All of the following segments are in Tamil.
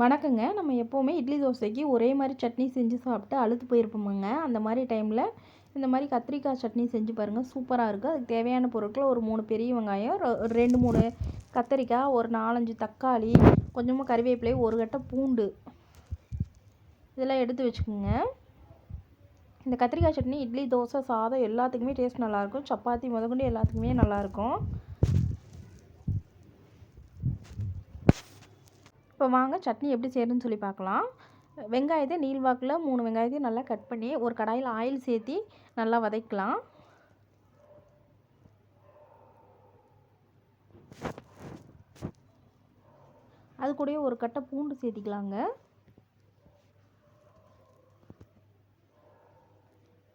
வணக்கங்க. நம்ம எப்போவுமே இட்லி தோசைக்கு ஒரே மாதிரி சட்னி செஞ்சு சாப்பிட்டு அழுத்து போயிருப்போமுங்க. அந்த மாதிரி டைமில் இந்த மாதிரி கத்திரிக்காய் சட்னி செஞ்சு பாருங்கள் சூப்பராக இருக்குது அதுக்கு தேவையான பொருட்கள் ஒரு மூணு பெரிய வெங்காயம் ஒரு ரெண்டு மூணு கத்திரிக்காய் ஒரு நாலஞ்சு தக்காளி கொஞ்சமாக கறிவேப்பிலை ஒரு கட்டை பூண்டு. இதெல்லாம் எடுத்து வச்சுக்கோங்க. இந்த கத்திரிக்காய் சட்னி இட்லி தோசை சாதம் எல்லாத்துக்குமே டேஸ்ட் நல்லாயிருக்கும் சப்பாத்தி முதற்கொண்டு எல்லாத்துக்குமே நல்லாயிருக்கும் இப்போ வாங்க சட்னி எப்படி செய்யறதுன்னு சொல்லி பார்க்கலாம். வெங்காயத்தை நீள்வாக்கில் மூணு வெங்காயத்தையும் நல்லா கட் பண்ணி ஒரு கடாயில் ஆயில் சேர்த்தி நல்லா வதக்கலாம். அது கூடயே ஒரு கட்டை பூண்டு சேர்த்திக்கலாங்க.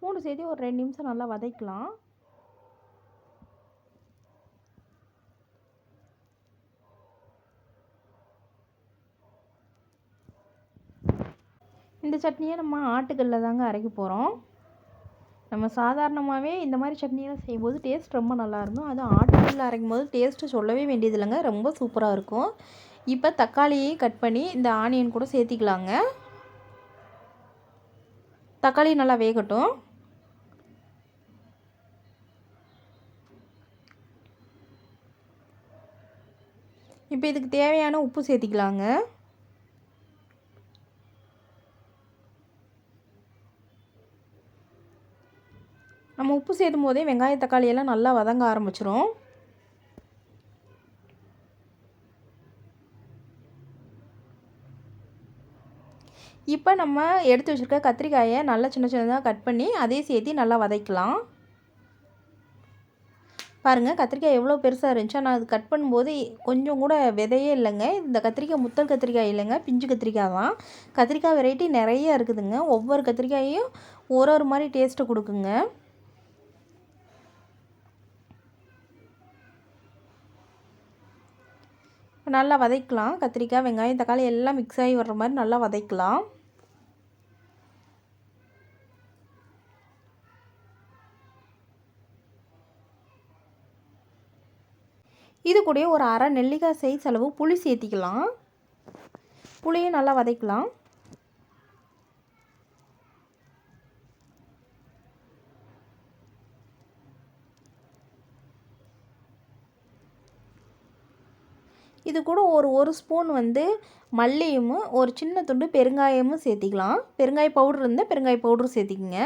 பூண்டு சேர்த்து ஒரு ரெண்டு நிமிஷம் நல்லா வதக்கலாம். இந்த சட்னியை நம்ம ஆட்டுக்கல்ல தாங்க அரைக்க போகிறோம் நம்ம சாதாரணமாகவே இந்த மாதிரி சட்னியெல்லாம் செய்யும்போது டேஸ்ட் ரொம்ப நல்லாயிருக்கும் அது அதுவும் ஆட்டுக்கல்ல அரைக்கும் போது டேஸ்ட்டு சொல்லவே வேண்டியது இல்லைங்க ரொம்ப சூப்பராக இருக்கும். இப்போ தக்காளியை கட் பண்ணி இந்த ஆனியன் கூட சேர்த்திக்கலாங்க. தக்காளி நல்லா வேகட்டும். இப்போ இதுக்கு தேவையான உப்பு சேர்த்திக்கலாங்க. நம்ம உப்பு சேர்த்தும் போதே வெங்காய தக்காளி எல்லாம் நல்லா வதங்க ஆரம்பிச்சிரும். இப்போ நம்ம எடுத்து வச்சுருக்க கத்திரிக்காயை நல்லா சின்ன சின்னதாக கட் பண்ணி அதே சேர்த்து நல்லா வதக்கலாம். பாருங்கள் கத்திரிக்காய் எவ்வளோ பெருசாக இருந்துச்சு? நான் அது கட் பண்ணும்போது கொஞ்சம் கூட விதையே இல்லைங்க. இந்த கத்திரிக்காய் முத்தல் கத்திரிக்காய் இல்லைங்க பிஞ்சு கத்திரிக்காய் தான். கத்திரிக்காய் வெரைட்டி நிறைய இருக்குதுங்க. ஒவ்வொரு கத்திரிக்காயும் ஒரு ஒரு மாதிரி டேஸ்ட்டு கொடுக்குங்க. நல்லா வதக்கலாம். கத்திரிக்காய் வெங்காயம் தக்காளி எல்லாம் மிக்ஸ் ஆகி வர்ற மாதிரி நல்லா வதக்கலாம். இது கூட ஒரு அரை நெல்லிக்காய் சைஸ் அளவு புளி சேர்த்திக்கலாம். புளியும் நல்லா வதக்கலாம். இது கூட ஒரு ஒரு ஸ்பூன் வந்து மல்லியும் ஒரு சின்ன துண்டு பெருங்காயமும் சேர்த்திக்கலாம். பெருங்காய பவுடர் இருந்தால் பெருங்காய பவுட்ரு சேர்த்திக்கங்க.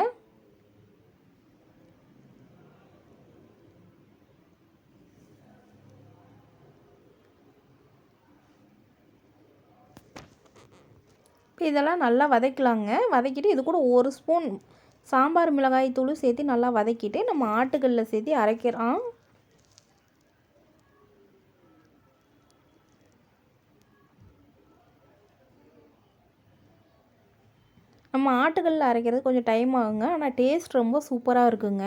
இதெல்லாம் நல்லா வதக்கலாங்க. வதக்கிட்டு இது கூட ஒரு ஸ்பூன் சாம்பார் மிளகாய் தூள் சேர்த்து நல்லா வதக்கிட்டு நம்ம ஆட்டுக்கல்லில் சேர்த்து அரைக்கிறோம். நம்ம ஆட்டுக்கல்லில் அரைக்கிறது கொஞ்சம் டைம் ஆகுங்க. ஆனால் டேஸ்ட் ரொம்ப சூப்பராக இருக்குங்க.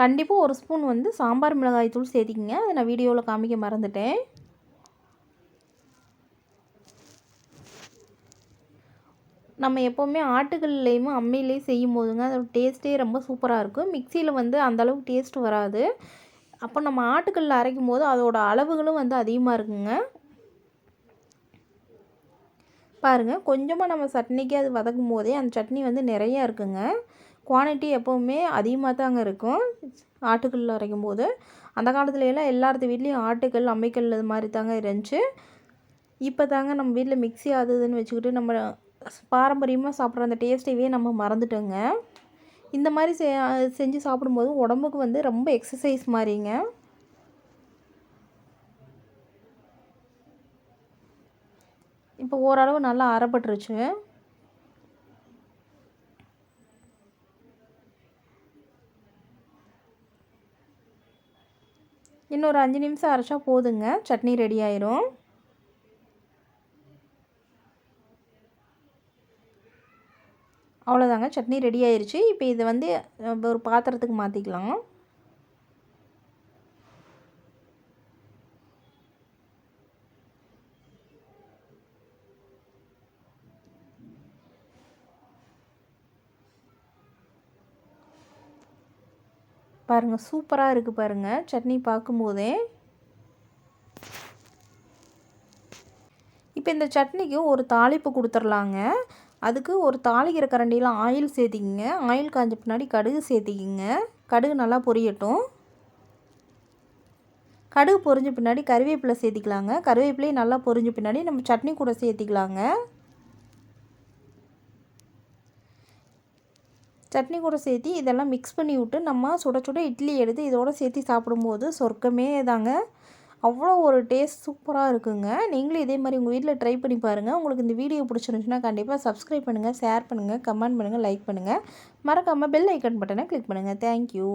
கண்டிப்பாக ஒரு ஸ்பூன் வந்து சாம்பார் மிளகாய் தூள் சேர்த்திக்கிங்க. அதை நான் வீடியோவில் காமிக்க மறந்துட்டேன். நம்ம எப்போவுமே ஆட்டுக்கல்லையும் அம்மியிலையும் செய்யும் போதுங்க அதோட டேஸ்ட்டே ரொம்ப சூப்பராக இருக்கும். மிக்சியில் வந்து அந்தளவுக்கு டேஸ்ட் வராது. அப்போ நம்ம ஆட்டுக்கல்லில் அரைக்கும் போது அதோட அளவுகளும் வந்து அதிகமாக இருக்குங்க. பாருங்கள் கொஞ்சமாக நம்ம சட்னிக்கு அது வதக்கும் போதே அந்த சட்னி வந்து நிறையா இருக்குங்க. குவான்டிட்டி எப்போவுமே அதிகமாக தாங்க இருக்கும். ஆட்டுக்கல்லில் அரைக்கும் போது. அந்த காலத்துல எல்லாம் வீட்லேயும் ஆட்டுக்கல் அம்மைக்கல் இது மாதிரி தாங்க இருந்துச்சு. இப்போ தாங்க நம்ம வீட்டில் மிக்ஸி ஆகுதுன்னு வச்சுக்கிட்டு நம்ம பாரம்பரியமாக சாப்பிட்ற அந்த டேஸ்ட்டையே நம்ம மறந்துட்டோங்க. இந்த மாதிரி செ செஞ்சு சாப்பிடும்போது உடம்புக்கு வந்து ரொம்ப எக்ஸசைஸ் மாதிரிங்க. இப்போ ஓரளவு நல்லா அரைப்பட்டுருச்சு. இன்னொரு அஞ்சு நிமிஷம் அரைச்சா போதுங்க. சட்னி ரெடி ஆயிரும். அவ்வளோதாங்க சட்னி ரெடி ஆயிடுச்சு இப்போ இதை வந்து ஒரு பாத்திரத்துக்கு மாற்றிக்கலாம் பாருங்கள் சூப்பராக இருக்குது பாருங்கள் சட்னி பார்க்கும்போதே. இப்போ இந்த சட்னிக்கு ஒரு தாளிப்பு கொடுத்துர்லாங்க. அதுக்கு ஒரு தாளிக்கிற கரண்டியில் ஆயில் சேர்த்திக்கிங்க. ஆயில் காஞ்ச பின்னாடி கடுகு சேர்த்திக்கிங்க. கடுகு நல்லா பொரியட்டும். கடுகு பொரிஞ்ச பின்னாடி கருவேப்பிலை சேர்த்திக்கலாங்க. கருவேப்பிலையும் நல்லா பொரிஞ்ச பின்னாடி நம்ம சட்னி கூட சேர்த்திக்கலாங்க. சட்னி கூட சேர்த்து இதெல்லாம் மிக்ஸ் பண்ணி விட்டு நம்ம சுட சுட இட்லி எடுத்து இதோட சேர்த்து சாப்பிடும்போது சொர்க்கமே தாங்க. அவ்வளோ ஒரு டேஸ்ட் சூப்பராக இருக்குங்க. நீங்களும் இதே மாதிரி உங்கள் வீட்டில் ட்ரை பண்ணி பாருங்கள் உங்களுக்கு இந்த வீடியோ பிடிச்சிருந்துச்சுன்னா கண்டிப்பாக சப்ஸ்கிரைப் பண்ணுங்கள் ஷேர் பண்ணுங்கள் கமெண்ட் பண்ணுங்கள் லைக் பண்ணுங்கள் மறக்காமல் பெல் ஐக்கன் பட்டனை கிளிக் பண்ணுங்கள் தேங்க்யூ